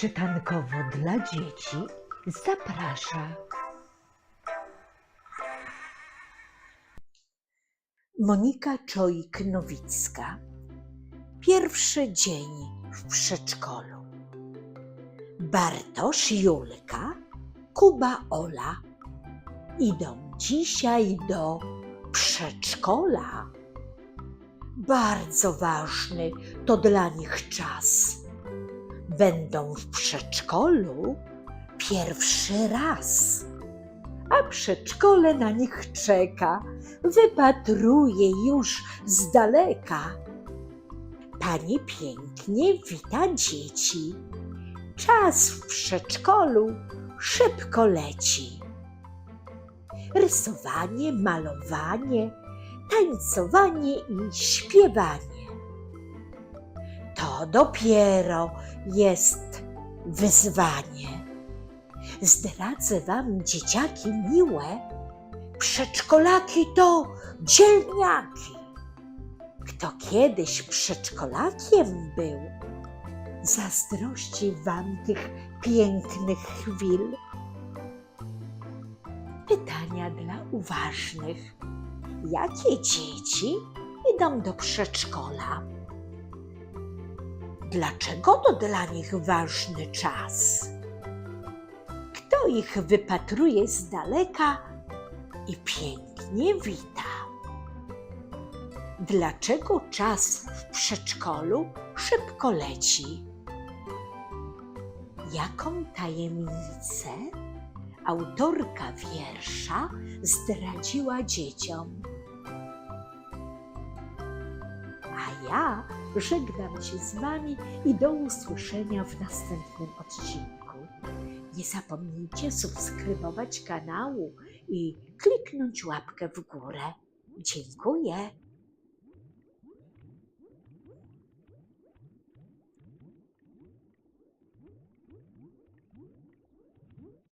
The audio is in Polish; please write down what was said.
Czytankowo dla dzieci zaprasza Monika Czoik-Nowicka. Pierwszy dzień w przedszkolu. Bartosz, Julka, Kuba, Ola idą dzisiaj do przedszkola. Bardzo ważny to dla nich czas. Będą w przedszkolu pierwszy raz. A przedszkole na nich czeka, wypatruje już z daleka. Pani pięknie wita dzieci. Czas w przedszkolu szybko leci. Rysowanie, malowanie, tańcowanie i śpiewanie. To dopiero jest wyzwanie. Zdradzę wam, dzieciaki miłe, przedszkolaki to dzielniaki. Kto kiedyś przedszkolakiem był, zazdrości wam tych pięknych chwil. Pytania dla uważnych. Jakie dzieci idą do przedszkola? Dlaczego to dla nich ważny czas? Kto ich wypatruje z daleka i pięknie wita? Dlaczego czas w przedszkolu szybko leci? Jaką tajemnicę autorka wiersza zdradziła dzieciom? Ja żegnam się z Wami i do usłyszenia w następnym odcinku. Nie zapomnijcie subskrybować kanału i kliknąć łapkę w górę. Dziękuję.